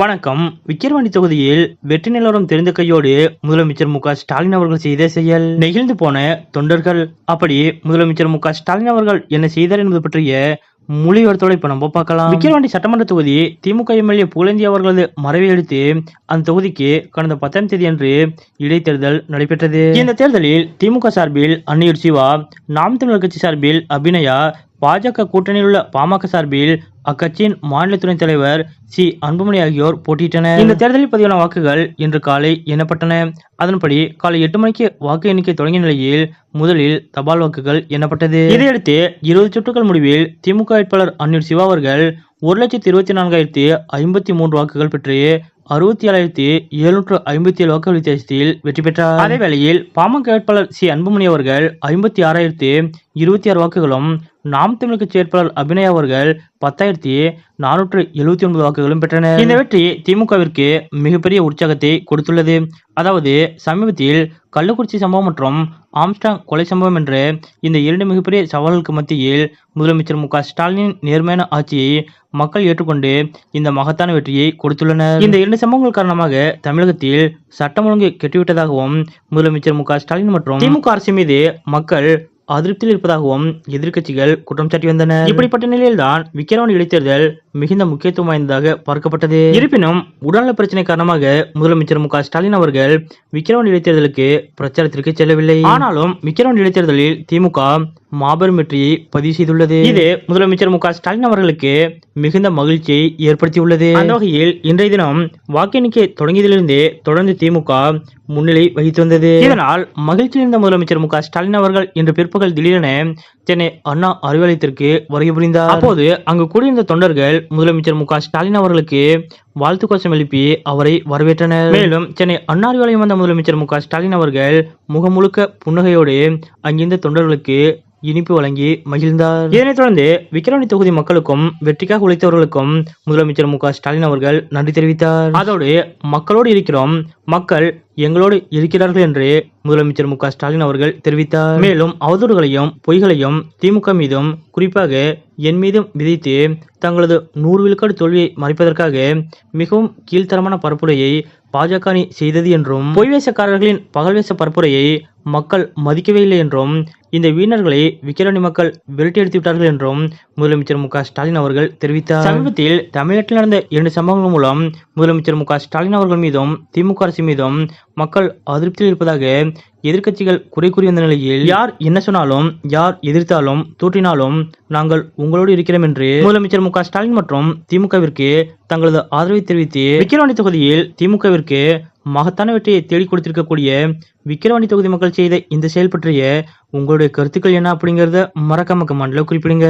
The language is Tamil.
வணக்கம். விக்கிரவாண்டி தொகுதியில் வெற்றி நிலவரம் தெரிந்த கையோடு முதலமைச்சர் மு ஸ்டாலின் அவர்கள் செய்த செயல். நெகிழ்ந்து போன தொண்டர்கள். அப்படி முதலமைச்சர் மு ஸ்டாலின் அவர்கள் என்ன செய்தார் என்பது பற்றிய முழு விவரத்தோட இப்ப நம்ம பார்க்கலாம். விக்கிரவாண்டி சட்டமன்ற தொகுதி திமுக எம்எல்ஏ புகழேந்தி அவர்களது மறைவை அடுத்து அந்த தொகுதிக்கு கடந்த பத்தாம் தேதி அன்று இடைத்தேர்தல் நடைபெற்றது. இந்த தேர்தலில் திமுக சார்பில் அன்னியூர் சிவா நாம் தமிழர் கட்சி சார்பில் அபிநயா பாஜக கூட்டணியில் உள்ள பாமக சார்பில் அக்கட்சியின் மாநில துணைத் தலைவர் சி. அன்புமணி ஆகியோர் போட்டியிட்டனர். இந்த தேர்தலில் பதிவான வாக்குகள் இன்று காலை எண்ணப்பட்டன. அதன்படி காலை எட்டு மணிக்கு வாக்கு எண்ணிக்கை தொடங்கிய நிலையில் முதலில் தபால் வாக்குகள் எண்ணப்பட்டது. இதையடுத்து இருபது சுற்றுகள் முடிவில் திமுக வேட்பாளர் அன்னூர் சிவா அவர்கள் ஒரு லட்சத்தி இருபத்தி நான்காயிரத்தி ஐம்பத்தி மூன்று வாக்குகள் பெற்று அறுபத்தி ஏழாயிரத்தி எழுநூற்று ஐம்பத்தி ஏழு வாக்குகள் வித்தியாசத்தில் வெற்றி பெற்றார். அதே வேளையில் பாமக வேட்பாளர் சி அன்புமணி அவர்கள் ஐம்பத்தி ஆறாயிரத்தி இருபத்தி ஆறு வாக்குகளும் நாம் தமிழக செயற்பாளர் வேட்பாளர் அபிநயா அவர்கள் பத்தாயிரத்தி நானூற்று எழுபத்தி ஒன்பது வாக்குகளும் பெற்றனர். இந்த வெற்றி திமுகவிற்கு மிகப்பெரிய உற்சாகத்தை கொடுத்துள்ளது. அதாவது சமீபத்தில் கள்ளக்குறிச்சி சம்பவம் மற்றும் ஆம்ஸ்டாங் கொலை சம்பவம் என்ற இந்த இரண்டு மிகப்பெரிய சவால்களுக்கு மத்தியில் முதலமைச்சர் மு ஸ்டாலின் ஸ்டாலினின் நேர்மையான ஆட்சியை மக்கள் ஏற்றுக்கொண்டு இந்த மகத்தான வெற்றியை கொடுத்துள்ளனர். இந்த இரண்டு சம்பவங்கள் காரணமாக தமிழகத்தில் சட்டம் ஒழுங்கு கெட்டுவிட்டதாகவும் முதலமைச்சர் மு ஸ்டாலின் மற்றும் திமுக அரசு மீது மக்கள் அதிருப்தியில் இருப்பதாகவும் எதிர்க்கட்சிகள் குற்றம் சாட்டி வந்தன. இப்படிப்பட்ட நிலையில்தான் விக்கிரவாணி இடைத்தேர்தல் மிகுந்த முக்கியத்துவம் வாய்ந்ததாக பார்க்கப்பட்டது. இருப்பினும் உடல்நல பிரச்சனை காரணமாக முதலமைச்சர் மு ஸ்டாலின் அவர்கள் விக்கிரவாணி இடைத்தேர்தலுக்கு பிரச்சாரத்திற்கு செல்லவில்லை. ஆனாலும் விக்கிரவாணி இடைத்தேர்தலில் திமுக மாபெரும் வெற்றியை பதிவு செய்துள்ளது இது முதலமைச்சர் மு ஸ்டாலின் அவர்களுக்கு மிகுந்த மகிழ்ச்சியை ஏற்படுத்தியுள்ளது. அந்த வகையில் இன்றைய தினம் வாக்கு எண்ணிக்கை தொடங்கியதிலிருந்தே தொடர்ந்து திமுக முன்னிலை வகித்து வந்தது. இதனால் மகிழ்ச்சியில் இருந்த முதலமைச்சர் மு ஸ்டாலின் அவர்கள் இன்று பிற்பகல் திடீரென சென்னை அண்ணா அறிவாலயத்திற்கு வருகை புரிந்தார். அப்போது அங்கு கூடியிருந்த தொண்டர்கள் முதலமைச்சர் மு ஸ்டாலின் அவர்களுக்கு வாழ்த்து கோஷம் எழுப்பி அவரை வரவேற்றனர். மேலும் சென்னை அண்ணா அறிவாலயம் வந்த முதலமைச்சர் மு ஸ்டாலின் அவர்கள் முகமுழுக்க புன்னகையோடு அங்கிருந்த தொண்டர்களுக்கு இனிப்பு வழங்கி மகிழ்ந்தார். இதனைத் தொடர்ந்து விக்கிரவாணி தொகுதி மக்களுக்கும் வெற்றிக்காக உழைத்தவர்களுக்கும் முதலமைச்சர் மு ஸ்டாலின் அவர்கள் நன்றி தெரிவித்தார். அதோடு மக்களோடு இருக்கிறோம் மக்கள் எங்களோடு இருக்கிறார்கள் என்று முதலமைச்சர் மு ஸ்டாலின் அவர்கள் தெரிவித்தார். மேலும் அவதூறுகளையும் பொய்களையும் திமுக மீதும் குறிப்பாக என் மீதும் விதித்து தங்களது நூறு விழுக்காடு தோல்வியை மறைப்பதற்காக மிகவும் கீழ்த்தரமான பரப்புரையை பாஜக அணி செய்தது என்றும் பொய்வேசக்காரர்களின் பகல்வேச பரப்புரையை மக்கள் மதிக்கவே இல்லை என்றும் இந்த வீணர்களை விக்கிரணி மக்கள் விரட்டி விட்டார்கள் என்றும் முதலமைச்சர் மு ஸ்டாலின் அவர்கள் தெரிவித்தார். சமீபத்தில் தமிழ்நாட்டில் நடந்த இரண்டு சம்பவங்கள் மூலம் முதலமைச்சர் மு ஸ்டாலின் அவர்கள் மீதும் திமுக அரசு மீதும் மக்கள் அதிருப்தியில் இருப்பதாக எதிர்க்கட்சிகள் குறை கூறி வந்த நிலையில் யார் என்ன சொன்னாலும் யார் எதிர்த்தாலும் தூற்றினாலும் நாங்கள் உங்களோடு இருக்கிறோம் என்று முதலமைச்சர் மு ஸ்டாலின் மற்றும் திமுகவிற்கு தங்களது ஆதரவை தெரிவித்து விக்கிரவாண்டி தொகுதியில் திமுகவிற்கு மகத்தான வெற்றியை தேடி கொடுத்திருக்கக்கூடிய விக்கிரவாணி தொகுதி மக்கள் செய்த இந்த செயல் பற்றிய உங்களுடைய கருத்துக்கள் என்ன அப்படிங்கிறத மறக்காம கமெண்ட்ல குறிப்பிடுங்க.